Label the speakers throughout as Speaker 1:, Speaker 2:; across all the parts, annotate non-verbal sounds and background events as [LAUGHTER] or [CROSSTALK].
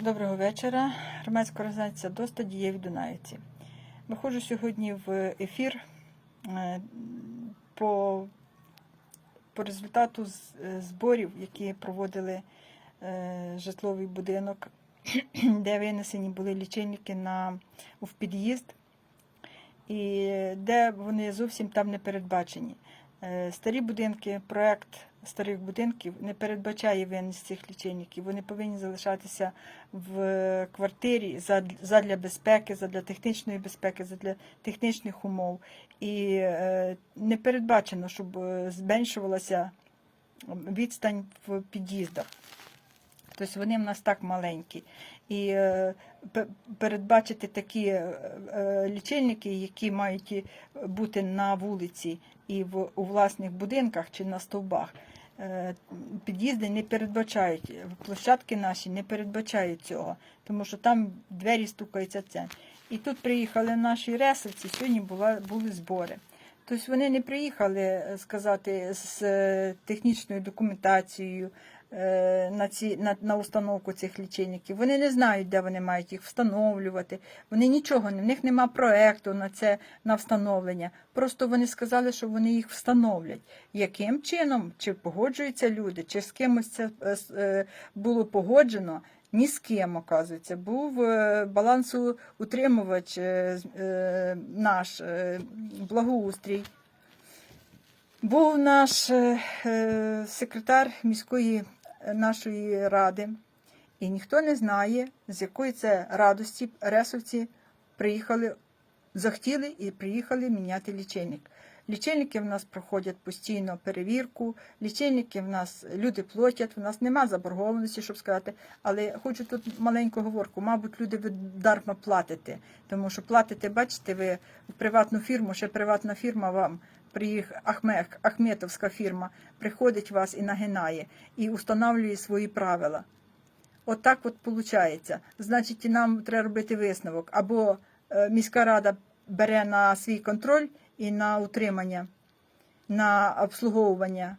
Speaker 1: Доброго вечора. Громадська організація ДОСТА діє в Дунаївці. Виходжу сьогодні в ефір е, по, по результату зборів, які проводили е, житловий будинок, [CLEARS THROAT] де винесені були лічильники на, в під'їзд, і де вони зовсім там не передбачені. Е, Старі будинки, проект старих будинків не передбачає винес цих лічильників. Вони повинні залишатися в квартирі задля безпеки, задля технічної безпеки, задля технічних умов. І е, не передбачено, щоб е, зменшувалася відстань в під'їздах. Тобто вони в нас так маленькі. І е, передбачити такі е, е, лічильники, які мають бути на вулиці і в, у власних будинках чи на стовбах, під'їзди не передбачають, площадки наші не передбачають цього, тому що там двері стукаються це. І тут приїхали наші ресовці, сьогодні була, були збори. Тобто вони не приїхали сказати з технічною документацією на, ці, на, на установку цих лічильників. Вони не знають, де вони мають їх встановлювати. Вони нічого в них нема проекту на це на встановлення. Просто вони сказали, що вони їх встановлять. Яким чином? Чи погоджуються люди, чи з кимось це е, е, було погоджено? Ні з ким, оказується. Був е, балансоутримувач е, е, наш е, благоустрій. Був наш е, е, секретар міської е, нашої ради, і ніхто не знає, з якої це радості ресовці приїхали, захотіли і приїхали міняти лічильник. Лічильники в нас проходять постійно перевірку, лічильники в нас люди платять, в нас нема заборгованості, щоб сказати. Але хочу тут маленьку говорку. Мабуть, люди ви дарма платите, тому що платите, бачите, ви в приватну фірму, ще приватна фірма вам Ахме, Ахметовська фірма приходить вас і нагинає, і установлює свої правила. От от виходить. Значить, нам треба робити висновок. Або е, міська рада бере на свій контроль і на утримання, на обслуговування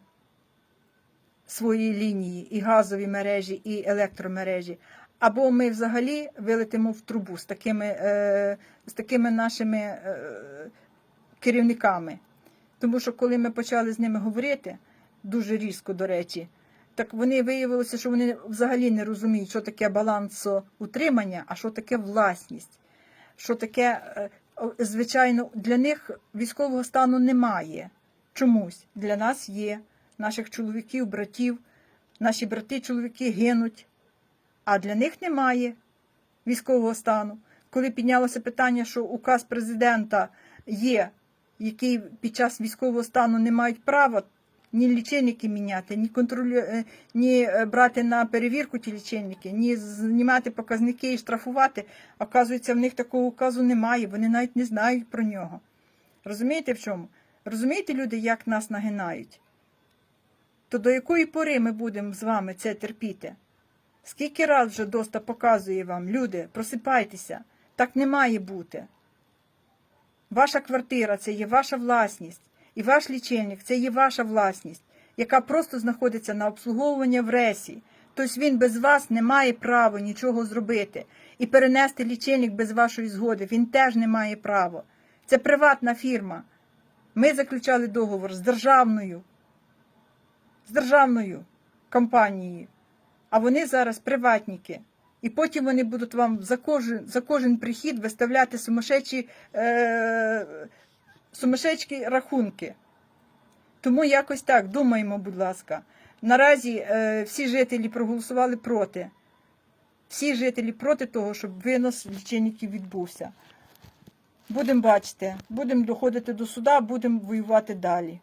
Speaker 1: своєї лінії, і газові мережі, і електромережі. Або ми взагалі вилетимо в трубу з такими, е, з такими нашими е, керівниками. Тому що коли ми почали з ними говорити, дуже різко, до речі, так вони виявилося, що вони взагалі не розуміють, що таке балансоутримання, а що таке власність. Що таке, е, звичайно, для них військового стану немає. Чомусь для нас є, наших чоловіків, братів, наші брати-чоловіки гинуть, а для них немає військового стану. Коли піднялося питання, що указ президента є, який під час військового стану не мають права ні лічильники міняти, ні контролю... е, ні е, брати на перевірку ті лічильники, ні знімати показники і штрафувати. Оказується, в них такого указу немає, вони навіть не знають про нього. Розумієте в чому? Розумієте, люди, як нас нагинають? То до якої пори ми будемо з вами це терпіти? Скільки раз вже доста показує вам, люди, просипайтеся, так не має бути. Ваша квартира це є ваша власність, і ваш лічильник це є ваша власність, яка просто знаходиться на обслуговування в ресі. Тобто він без вас не має права нічого зробити. І перенести лічильник без вашої згоди він теж не має права. Це приватна фірма. Ми заключали договор з державною, з державною компанією, а вони зараз приватники. І потім вони будуть вам за кожен, за кожен прихід виставляти сумасшедші, е, сумасшедші рахунки. Тому якось так, думаємо, будь ласка. Наразі е, всі жителі проголосували проти. Всі жителі проти того, щоб винос лічильників відбувся. Будемо бачити, будемо доходити до суда, будемо воювати далі.